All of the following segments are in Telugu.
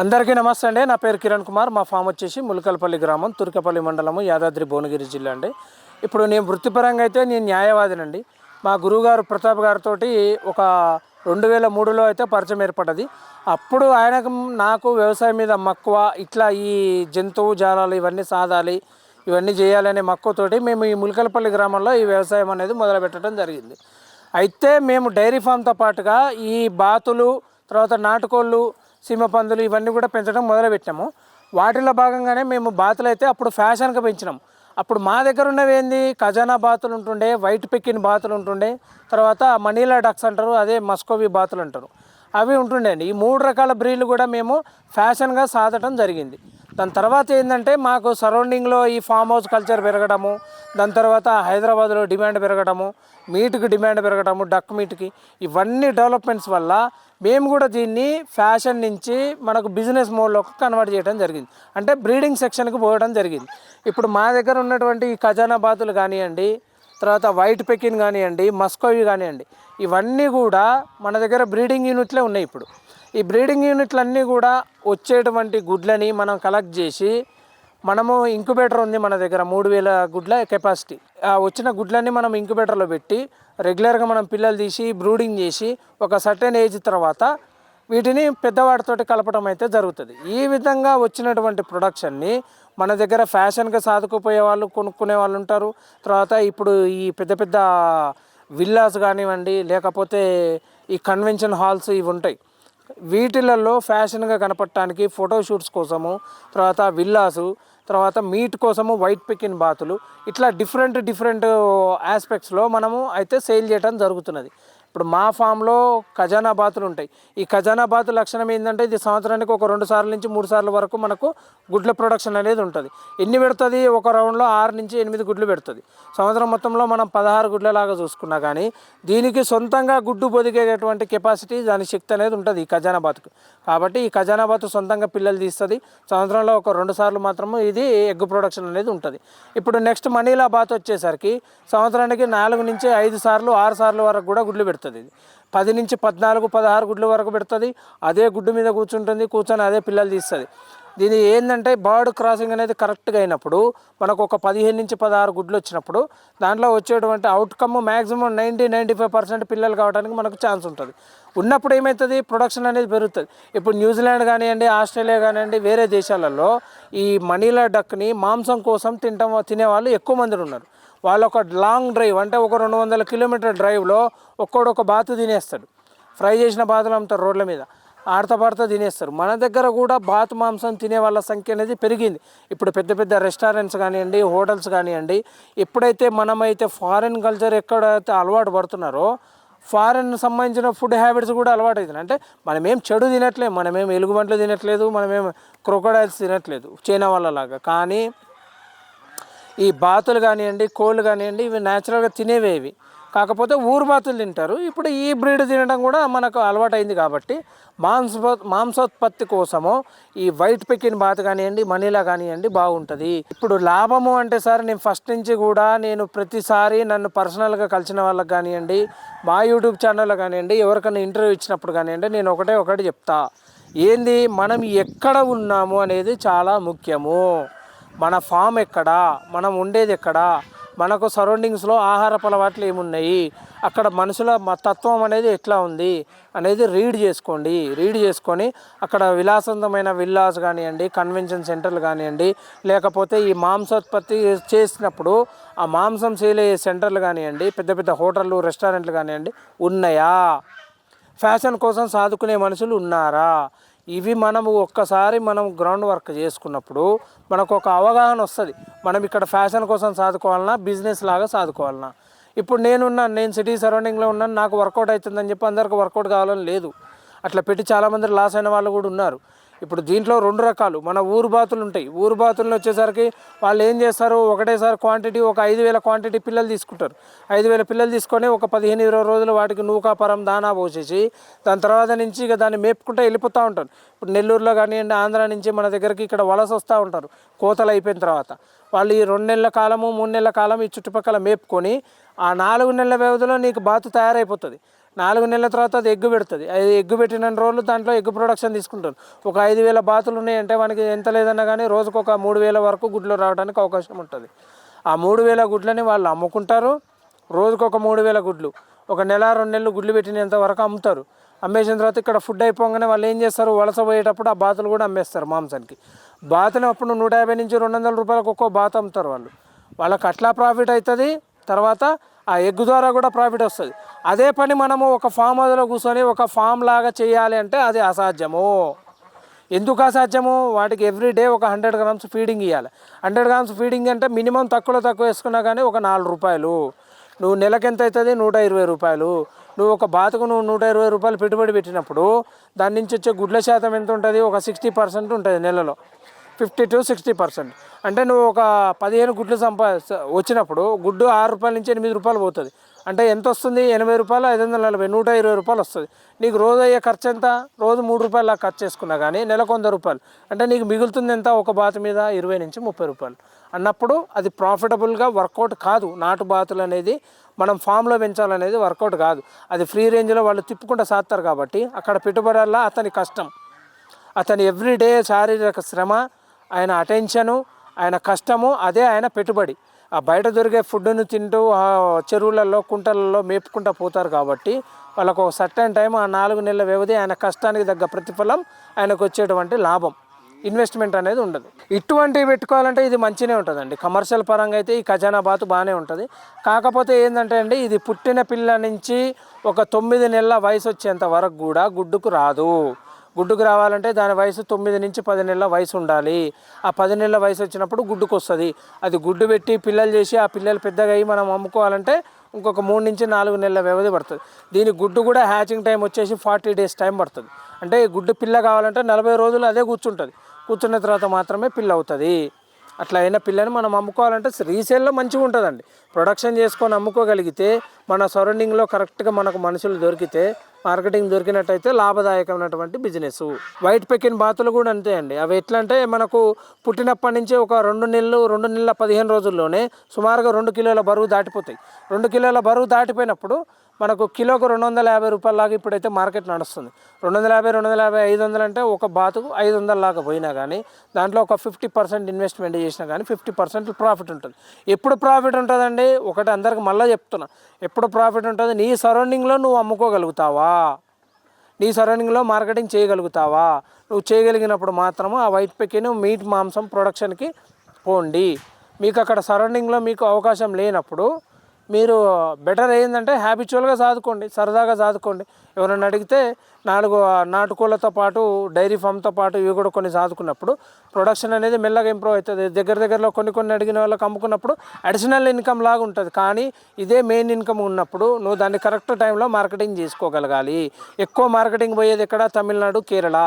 అందరికీ నమస్తే అండి. నా పేరు కిరణ్ కుమార్. మా ఫామ్ వచ్చేసి ములకలపల్లి గ్రామం తుర్కపల్లి మండలము యాదాద్రి భువనగిరి జిల్లా అండి. ఇప్పుడు నేను వృత్తిపరంగా అయితే నేను న్యాయవాదినండి. మా గురువుగారు ప్రతాప్ గారితో ఒక రెండు వేల మూడులో అయితే పరిచయం ఏర్పడ్డది. అప్పుడు ఆయనకు నాకు వ్యవసాయం మీద మక్కువ ఇట్లా ఈ జంతువు జాలాలు ఇవన్నీ సాధాలి ఇవన్నీ చేయాలనే మక్కువతోటి మేము ఈ ములకలపల్లి గ్రామంలో ఈ వ్యవసాయం అనేది మొదలుపెట్టడం జరిగింది. అయితే మేము డైరీ ఫామ్తో పాటుగా ఈ బాతులు తర్వాత నాటుకోళ్ళు సీమ పందులు ఇవన్నీ కూడా పెంచడం మొదలుపెట్టాము. వాటిలో భాగంగానే మేము బాతులు అయితే అప్పుడు ఫ్యాషన్గా పెంచినాం. అప్పుడు మా దగ్గర ఉన్నవి ఏంది? ఖజానా బాతులు ఉంటుండే వైట్ పెక్కిన బాతులు ఉంటుండే తర్వాత మనీలా డక్స్ అంటారు అదే మస్కోవి బాతులు అంటారు. అవి ఉంటుండే అండి ఈ మూడు రకాల బ్రీడ్లు కూడా మేము ఫ్యాషన్గా సాధటం జరిగింది. దాని తర్వాత ఏంటంటే మాకు సరౌండింగ్లో ఈ ఫామ్ హౌస్ కల్చర్ పెరగడము దాని తర్వాత హైదరాబాద్లో డిమాండ్ పెరగడము మీట్కి డిమాండ్ పెరగడము డక్ మీట్కి ఇవన్నీ డెవలప్మెంట్స్ వల్ల మేము కూడా దీన్ని ఫ్యాషన్ నుంచి మనకు బిజినెస్ మోడ్లోకి కన్వర్ట్ చేయడం జరిగింది. అంటే బ్రీడింగ్ సెక్షన్కి పోవడం జరిగింది. ఇప్పుడు మా దగ్గర ఉన్నటువంటి ఈ ఖజానా బాతులు కానివ్వండి తర్వాత వైట్ పెకిన్ కానివ్వండి మస్కోవి కానివ్వండి ఇవన్నీ కూడా మన దగ్గర బ్రీడింగ్ యూనిట్లే ఉన్నాయి ఇప్పుడు. ఈ బ్రీడింగ్ యూనిట్లన్నీ కూడా వచ్చేటువంటి గుడ్లని మనం కలెక్ట్ చేసి మనము ఇంక్యుబేటర్ ఉంది మన దగ్గర మూడు వేల గుడ్ల కెపాసిటీ. ఆ వచ్చిన గుడ్లన్నీ మనం ఇంక్యుబేటర్లో పెట్టి రెగ్యులర్గా మనం పిల్లలు తీసి బ్రూడింగ్ చేసి ఒక సర్టెన్ ఏజ్ తర్వాత వీటిని పెద్దవాడితోటి కలపడం అయితే జరుగుతుంది. ఈ విధంగా వచ్చినటువంటి ప్రొడక్షన్ని మన దగ్గర ఫ్యాషన్గా సాదుకుపోయే వాళ్ళు కొనుక్కునే వాళ్ళు ఉంటారు. తర్వాత ఇప్పుడు ఈ పెద్ద పెద్ద విల్లాస్ కానివ్వండి లేకపోతే ఈ కన్వెన్షన్ హాల్స్ ఇవి ఉంటాయి. వీటిలలో ఫ్యాషన్గా కనపడటానికి ఫోటోషూట్స్ కోసము తర్వాత విల్లాసు తర్వాత మీట్ కోసము వైట్ పికిన్ బాతులు ఇట్లా డిఫరెంట్ డిఫరెంట్ ఆస్పెక్ట్స్లో మనము అయితే సేల్ చేయడం జరుగుతున్నది. ఇప్పుడు మా ఫామ్లో ఖజానా బాతులు ఉంటాయి. ఈ ఖజానా బాతు లక్షణం ఏంటంటే ఇది సంవత్సరానికి ఒక రెండు సార్లు నుంచి మూడు సార్లు వరకు మనకు గుడ్ల ప్రొడక్షన్ అనేది ఉంటుంది. ఎన్ని పెడుతుంది? ఒక రౌండ్లో ఆరు నుంచి ఎనిమిది గుడ్లు పెడుతుంది. సంవత్సరం మొత్తంలో మనం పదహారు గుడ్లలాగా చూసుకున్నా కానీ దీనికి సొంతంగా గుడ్డు పొదిగేటువంటి కెపాసిటీ దాని శక్తి అనేది ఉంటుంది ఈ ఖజానా బాతుకు. కాబట్టి ఈ ఖజానా బాతు సొంతంగా పిల్లలు తీస్తుంది. సంవత్సరంలో ఒక రెండు సార్లు మాత్రము ఇది ఎగ్ ప్రొడక్షన్ అనేది ఉంటుంది. ఇప్పుడు నెక్స్ట్ మనీలా బాత్ వచ్చేసరికి సంవత్సరానికి నాలుగు నుంచి ఐదు సార్లు ఆరు సార్లు వరకు కూడా గుడ్లు పెడుతుంది. ఇది పది నుంచి పద్నాలుగు పదహారు గుడ్ల వరకు పెడుతుంది. అదే గుడ్డు మీద కూర్చుంటుంది కూర్చొని అదే పిల్లలు తీస్తుంది. దీని ఏంటంటే బర్డ్ క్రాసింగ్ అనేది కరెక్ట్గా అయినప్పుడు మనకు ఒక పదిహేను నుంచి పదహారు గుడ్లు వచ్చినప్పుడు దాంట్లో వచ్చేటువంటి outcome maximum ninety ninety five percent పిల్లలు కావడానికి మనకు ఛాన్స్ ఉంటుంది. ఉన్నప్పుడు ఏమవుతుంది ప్రొడక్షన్ అనేది పెరుగుతుంది. ఇప్పుడు న్యూజిలాండ్ కానివ్వండి ఆస్ట్రేలియా కానివ్వండి వేరే దేశాలలో ఈ మనీలా డక్ని మాంసం కోసం తినటం తినేవాళ్ళు ఎక్కువ మంది ఉన్నారు. వాళ్ళ ఒక లాంగ్ డ్రైవ్ అంటే ఒక రెండు వందల కిలోమీటర్ డ్రైవ్లో ఒక్కోడు ఒక బాతు తినేస్తాడు. ఫ్రై చేసిన బాతులు అమ్ముతారు రోడ్ల మీద. ఆడతా పాడతా తినేస్తారు. మన దగ్గర కూడా బాతు మాంసం తినే వాళ్ళ సంఖ్య అనేది పెరిగింది. ఇప్పుడు పెద్ద పెద్ద రెస్టారెంట్స్ కానివ్వండి హోటల్స్ కానివ్వండి ఎప్పుడైతే మనమైతే ఫారిన్ కల్చర్ ఎక్కడైతే అలవాటు పడుతున్నారో ఫారెన్ సంబంధించిన ఫుడ్ హ్యాబిట్స్ కూడా అలవాటు అవుతున్నాయి అంటే మనమేం చెడు తినట్లేదు మనమేం ఎలుగుబంట్లు తినట్లేదు మనమేం క్రొకడైల్స్ తినట్లేదు చైనా వాళ్ళలాగా. కానీ ఈ బాతులు కానివ్వండి కోళ్ళు కానివ్వండి ఇవి న్యాచురల్గా తినేవే ఇవి. కాకపోతే ఊరు బాతులు తింటారు. ఇప్పుడు ఈ బ్రీడ్ తినడం కూడా మనకు అలవాటైంది కాబట్టి మాంస మాంసోత్పత్తి కోసము ఈ వైట్ పెకిన్ బాత్ కానివ్వండి మనీలా కానివ్వండి బాగుంటుంది. ఇప్పుడు లాభము అంటే సార్ నేను ఫస్ట్ నుంచి కూడా నేను ప్రతిసారి నన్ను పర్సనల్గా కలిసిన వాళ్ళకి కానివ్వండి మా యూట్యూబ్ ఛానల్లో కానివ్వండి ఎవరికైనా ఇంటర్వ్యూ ఇచ్చినప్పుడు కానివ్వండి నేను ఒకటే ఒకటి చెప్తా. ఏంది? మనం ఎక్కడ ఉన్నాము అనేది చాలా ముఖ్యము. మన ఫామ్ ఎక్కడ? మనం ఉండేది ఎక్కడ? మనకు సరౌండింగ్స్లో ఆహారపు అలవాట్లు ఏమున్నాయి? అక్కడ మనుషుల తత్వం అనేది ఎట్లా ఉంది? అనేది రీడ్ చేసుకోండి. రీడ్ చేసుకొని అక్కడ విలాసవంతమైన విల్లాస్ కానివ్వండి కన్వెన్షన్ సెంటర్లు కానివ్వండి లేకపోతే ఈ మాంసోత్పత్తి చేసినప్పుడు ఆ మాంసం సేల్ అయ్యే సెంటర్లు కానివ్వండి పెద్ద పెద్ద హోటళ్ళు రెస్టారెంట్లు కానివ్వండి ఉన్నాయా? ఫ్యాషన్ కోసం సాదుకునే మనుషులు ఉన్నారా? ఇవి మనము ఒక్కసారి మనం గ్రౌండ్ వర్క్ చేసుకున్నప్పుడు మనకు ఒక అవగాహన వస్తుంది. మనం ఇక్కడ ఫ్యాషన్ కోసం సాదుకోవాలన్నా బిజినెస్ లాగా సాదుకోవాలన్నా ఇప్పుడు నేనున్నాను నేను సిటీ సరౌండింగ్లో ఉన్నాను నాకు వర్కౌట్ అవుతుందని చెప్పి అందరికి వర్కౌట్ కావాలని లేదు. అట్లా పెట్టి చాలామంది లాస్ అయిన వాళ్ళు కూడా ఉన్నారు. ఇప్పుడు దీంట్లో రెండు రకాలు. మన ఊరు బాతులు ఉంటాయి. ఊరు బాతులు వచ్చేసరికి వాళ్ళు ఏం చేస్తారు? ఒకటేసారి క్వాంటిటీ ఒక ఐదు వేల క్వాంటిటీ పిల్లలు తీసుకుంటారు. ఐదు వేల పిల్లలు తీసుకొని ఒక పదిహేను ఇరవై రోజులు వాటికి నూకాపరం దానా పోసేసి దాని తర్వాత నుంచి ఇక దాన్ని మేపుకుంటూ వెళ్ళిపోతూ ఉంటారు. ఇప్పుడు నెల్లూరులో కానివ్వండి ఆంధ్ర నుంచి మన దగ్గరికి ఇక్కడ వలస వస్తూ ఉంటారు. కోతలు అయిపోయిన తర్వాత వాళ్ళు ఈ రెండు నెలల కాలము మూడు నెలల కాలం ఈ చుట్టుపక్కల మేపుకొని ఆ నాలుగు నెలల వ్యవధిలో నీకు బాతు తయారైపోతుంది. నాలుగు నెలల తర్వాత అది ఎగ్గు పెడుతుంది. అది ఎగ్గు పెట్టిన రోజులు దాంట్లో ఎగ్గు ప్రొడక్షన్ తీసుకుంటారు. ఒక ఐదు వేల బాతులు ఉన్నాయంటే మనకి ఎంత లేదన్నా కానీ రోజుకు ఒక మూడు వేల వరకు గుడ్లు రావడానికి అవకాశం ఉంటుంది. ఆ మూడు వేల గుడ్లని వాళ్ళు అమ్ముకుంటారు. రోజుకు ఒక మూడు వేల గుడ్లు. ఒక నెల రెండు నెలలు గుడ్లు పెట్టినంత వరకు అమ్ముతారు. అమ్మేసిన తర్వాత ఇక్కడ ఫుడ్ అయిపోగానే వాళ్ళు ఏం చేస్తారు? వలస పోయేటప్పుడు ఆ బాతులు కూడా అమ్మేస్తారు మాంసానికి. బాతులు అప్పుడు నూట యాభై నుంచి రెండు వందల రూపాయలకు ఒక్కో బాత అమ్ముతారు వాళ్ళు. వాళ్ళకి అట్లా ప్రాఫిట్ అవుతుంది. తర్వాత ఆ ఎగ్ ద్వారా కూడా ప్రాఫిట్ వస్తుంది. అదే పని మనము ఒక ఫామ్ హౌస్లో కూర్చొని ఒక ఫామ్ లాగా చేయాలి అంటే అది అసాధ్యము. ఎందుకు అసాధ్యము? వాటికి ఎవ్రీ డే ఒక హండ్రెడ్ గ్రామ్స్ ఫీడింగ్ ఇవ్వాలి హండ్రెడ్ గ్రామ్స్ ఫీడింగ్ అంటే మినిమం తక్కువలో తక్కువ వేసుకున్నా కానీ ఒక నాలుగు రూపాయలు. నువ్వు నెలకు ఎంత అవుతుంది నూట ఇరవై రూపాయలు. నువ్వు ఒక బాతుకు నువ్వు నూట ఇరవై రూపాయలు పెట్టుబడి పెట్టినప్పుడు దాని నుంచి వచ్చే గుడ్ల శాతం ఎంత ఉంటుంది? ఒక సిక్స్టీ పర్సెంట్ ఉంటుంది నెలలో. Fifty to sixty percent. అంటే నువ్వు ఒక పదిహేను గుడ్లు సంపా వచ్చినప్పుడు గుడ్డు ఆరు రూపాయల నుంచి ఎనిమిది రూపాయలు పోతుంది. అంటే ఎంత వస్తుంది? ఎనభై రూపాయలు ఐదు వందల నలభై నూట ఇరవై రూపాయలు వస్తుంది. నీకు రోజు అయ్యే ఖర్చు ఎంత? రోజు మూడు రూపాయలు ఖర్చు చేసుకున్నా కానీ నెలకు వంద రూపాయలు. అంటే నీకు మిగులుతుంది ఎంత? ఒక బాతు మీద ఇరవై నుంచి ముప్పై రూపాయలు. అన్నప్పుడు అది ప్రాఫిటబుల్గా వర్కౌట్ కాదు. నాటు బాతులు అనేది మనం ఫామ్లో పెంచాలనేది వర్కౌట్ కాదు. అది ఫ్రీ రేంజ్లో వాళ్ళు తిప్పుకుంటూ సాస్తారు కాబట్టి అక్కడ పెట్టుబడల్లా అతని కష్టం. అతని ఎవ్రీడే శారీరక శ్రమ ఆయన అటెన్షను ఆయన కష్టము అదే ఆయన పెట్టుబడి. ఆ బయట దొరికే ఫుడ్ను తింటూ చెరువులలో కుంటలలో మేపుకుంటూ పోతారు కాబట్టి వాళ్ళకు ఒక సర్టైన్ టైం ఆ నాలుగు నెలల వ్యవధి ఆయన కష్టానికి తగ్గ ప్రతిఫలం ఆయనకు వచ్చేటువంటి లాభం. ఇన్వెస్ట్మెంట్ అనేది ఉండదు. ఇటువంటివి పెట్టుకోవాలంటే ఇది మంచినే ఉంటుందండి. కమర్షియల్ పరంగా అయితే ఈ ఖజానా బాతు బాగానే ఉంటుంది. కాకపోతే ఏంటంటే అండి ఇది పుట్టిన పిల్ల నుంచి ఒక తొమ్మిది నెలల వయసు వచ్చేంత వరకు కూడా గుడ్డుకు రాదు. గుడ్డుకు రావాలంటే దాని వయసు తొమ్మిది నుంచి పది నెలల వయసు ఉండాలి. ఆ పది నెలల వయసు వచ్చినప్పుడు గుడ్డుకు వస్తుంది అది గుడ్డు పెట్టి పిల్లలు చేసి ఆ పిల్లలు పెద్దగా అయ్యి మనం అమ్ముకోవాలంటే ఇంకొక మూడు నుంచి నాలుగు నెలల వ్యవధి పడుతుంది. దీని గుడ్డు కూడా హ్యాచింగ్ టైం వచ్చేసి ఫార్టీ డేస్ టైం పడుతుంది. అంటే ఈ గుడ్డు పిల్ల కావాలంటే నలభై రోజులు అదే కూర్చుంటుంది. కూర్చున్న తర్వాత మాత్రమే పిల్ల అవుతుంది. అట్లా అయిన పిల్లని మనం అమ్ముకోవాలంటే రీసేల్లో మంచిగా ఉంటుందండి. ప్రొడక్షన్ చేసుకొని అమ్ముకోగలిగితే మన సరౌండింగ్లో కరెక్ట్గా మనకు మనుషులు దొరికితే మార్కెటింగ్ దొరికినట్టయితే లాభదాయకమైనటువంటి బిజినెస్ వైట్ పెకిన్ బాతులు కూడా అంతే అండి. అవి ఎట్లా అంటే మనకు పుట్టినప్పటి నుంచి ఒక రెండు నెలలు రెండు నెలల పదిహేను రోజుల్లోనే సుమారుగా రెండు కిలోల బరువు దాటిపోతాయి. రెండు కిలోల బరువు దాటిపోయినప్పుడు మనకు కిలోకు రెండు వందల యాభై రూపాయలలాగా ఇప్పుడైతే మార్కెట్ నడుస్తుంది. రెండు వందల యాభై రెండు వందల యాభై ఐదు వందలు అంటే ఒక బాతుకు ఐదు వందల లాగా పోయినా కానీ దాంట్లో ఒక ఫిఫ్టీ పర్సెంట్ ఇన్వెస్ట్మెంట్ చేసినా కానీ ఫిఫ్టీ పర్సెంట్ ప్రాఫిట్ ఉంటుంది. ఎప్పుడు ప్రాఫిట్ ఉంటుందండి? ఒకటి అందరికి మళ్ళీ చెప్తున్నా. ఎప్పుడు ప్రాఫిట్ ఉంటుంది? నీ సరౌండింగ్లో నువ్వు అమ్ముకోగలుగుతావా? నీ సరౌండింగ్లో మార్కెటింగ్ చేయగలుగుతావా? నువ్వు చేయగలిగినప్పుడు మాత్రము ఆ వైట్ పెకిన్ మీట్ మాంసం ప్రొడక్షన్కి పోండి. మీకు అక్కడ సరౌండింగ్లో మీకు అవకాశం లేనప్పుడు మీరు బెటర్ ఏంటంటే హ్యాబిచువల్గా సాదుకోండి సరదాగా సాదుకోండి. ఎవరైనా అడిగితే నాలుగు నాటుకోళ్ళతో పాటు డైరీ ఫామ్తో పాటు ఇవి కూడా కొన్ని సాదుకున్నప్పుడు ప్రొడక్షన్ అనేది మెల్లగా ఇంప్రూవ్ అవుతుంది. దగ్గర దగ్గరలో కొన్ని కొన్ని అడిగిన వాళ్ళకి అమ్ముకున్నప్పుడు అడిషనల్ ఇన్కమ్ లాగా ఉంటుంది. కానీ ఇదే మెయిన్ ఇన్కమ్ ఉన్నప్పుడు నువ్వు దాన్ని కరెక్ట్ టైంలో మార్కెటింగ్ చేసుకోగలగాలి. ఎక్కువ మార్కెటింగ్ పోయేది ఎక్కడ? తమిళనాడు కేరళ.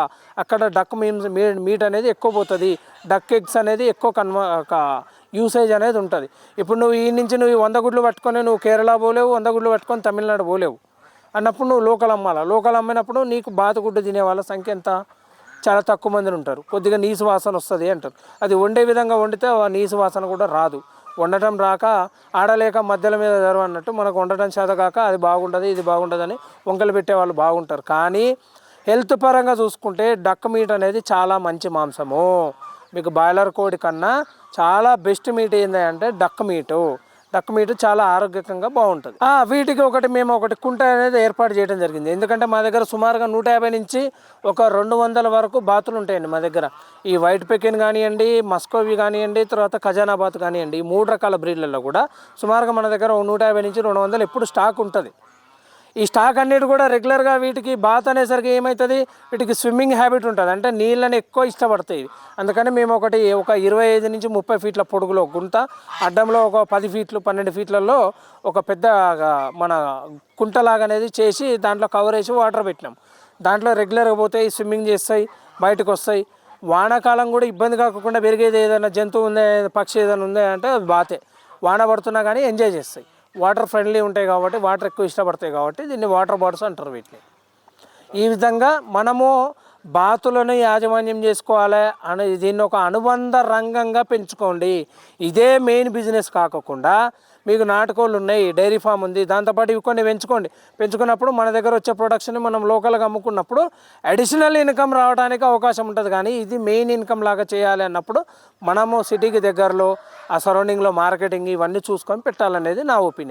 అక్కడ డక్ మీమ్స్ మీట్ అనేది ఎక్కువ పోతుంది. డక్ ఎగ్స్ అనేది ఎక్కువ కన్వ యూసేజ్ అనేది ఉంటుంది. ఇప్పుడు నువ్వు ఈ నుంచి నువ్వు వంద గుడ్లు పట్టుకొని నువ్వు కేరళ పోలేవు వంద గుడ్లు పట్టుకొని తమిళనాడు పోలేవు. అన్నప్పుడు నువ్వు లోకల్ అమ్మాలా? లోకల్ అమ్మినప్పుడు నీకు బాతుగుడ్డు తినే వాళ్ళ సంఖ్య ఎంత? చాలా తక్కువ మంది ఉంటారు. కొద్దిగా నీసు వాసన వస్తుంది అంటారు. అది వండే విధంగా వండితే ఆ నీసు వాసన కూడా రాదు. వండటం రాక ఆడలేక మధ్యల మీద జరువు అన్నట్టు మనకు వండటం చేత కాక అది బాగుంటుంది ఇది బాగుండదని వంకలు పెట్టే వాళ్ళు బాగుంటారు. కానీ హెల్త్ పరంగా చూసుకుంటే డక్ మీట్ అనేది చాలా మంచి మాంసము. మీకు బాయిలర్ కోడి కన్నా చాలా బెస్ట్ మీట్ ఏంటి అంటే డక్ మీటు. డక్ మీట్ చాలా ఆరోగ్యకంగా బాగుంటుంది. వీటికి ఒకటి మేము ఒకటి కుంట అనేది ఏర్పాటు చేయడం జరిగింది. ఎందుకంటే మా దగ్గర సుమారుగా నూట యాభై నుంచి ఒక రెండు వందల వరకు బాతులు ఉంటాయండి మా దగ్గర. ఈ వైట్ పెకిన్ కానివ్వండి మస్కోవి కానివ్వండి తర్వాత ఖజానాబాత్ కానివ్వండి ఈ మూడు రకాల బ్రీడ్లలో కూడా సుమారుగా మన దగ్గర ఒక నూట యాభై నుంచి రెండు వందలు ఎప్పుడు స్టాక్ ఉంటుంది. ఈ స్టాక్ అన్నిటి కూడా రెగ్యులర్గా వీటికి బాత్ అనేసరికి ఏమవుతుంది వీటికి స్విమ్మింగ్ హ్యాబిట్ ఉంటుంది. అంటే నీళ్ళని ఎక్కువ ఇష్టపడతాయి. అందుకని మేము ఒకటి ఒక ఇరవై ఐదు నుంచి ముప్పై ఫీట్ల పొడుగులో గుంత అడ్డంలో ఒక పది ఫీట్లు పన్నెండు ఫీట్లలో ఒక పెద్ద మన కుంటలాగా అనేది చేసి దాంట్లో కవర్ వేసి వాటర్ పెట్టినాం. దాంట్లో రెగ్యులర్గా పోతాయి స్విమ్మింగ్ చేస్తాయి బయటకు వస్తాయి. వానాకాలం కూడా ఇబ్బంది కాకుండా పెరిగేది ఏదైనా జంతువు ఉందా పక్షి ఏదైనా ఉందా అంటే అది బాతే. వాన పడుతున్నా కానీ ఎంజాయ్ చేస్తాయి. వాటర్ ఫ్రెండ్లీ ఉంటాయి కాబట్టి వాటర్ ఎక్కువ ఇష్టపడతాయి కాబట్టి దీన్ని వాటర్ బాటిల్స్ అంటారు వీటిని. ఈ విధంగా మనము బాతులను యాజమాన్యం చేసుకోవాలి అని దీన్ని ఒక అనుబంధ రంగంగా పెంచుకోండి. ఇదే మెయిన్ బిజినెస్ కాకుండా మీకు నాటుకోళ్ళు ఉన్నాయి డైరీ ఫామ్ ఉంది దాంతోపాటు ఇవి కొన్ని పెంచుకోండి. పెంచుకున్నప్పుడు మన దగ్గర వచ్చే ప్రొడక్షన్ మనం లోకల్గా అమ్ముకున్నప్పుడు అడిషనల్ ఇన్కమ్ రావడానికి అవకాశం ఉంటుంది. కానీ ఇది మెయిన్ ఇన్కమ్ లాగా చేయాలి అన్నప్పుడు మనము సిటీకి దగ్గరలో ఆ సరౌండింగ్లో మార్కెటింగ్ ఇవన్నీ చూసుకొని పెట్టాలనేది నా ఒపీనియన్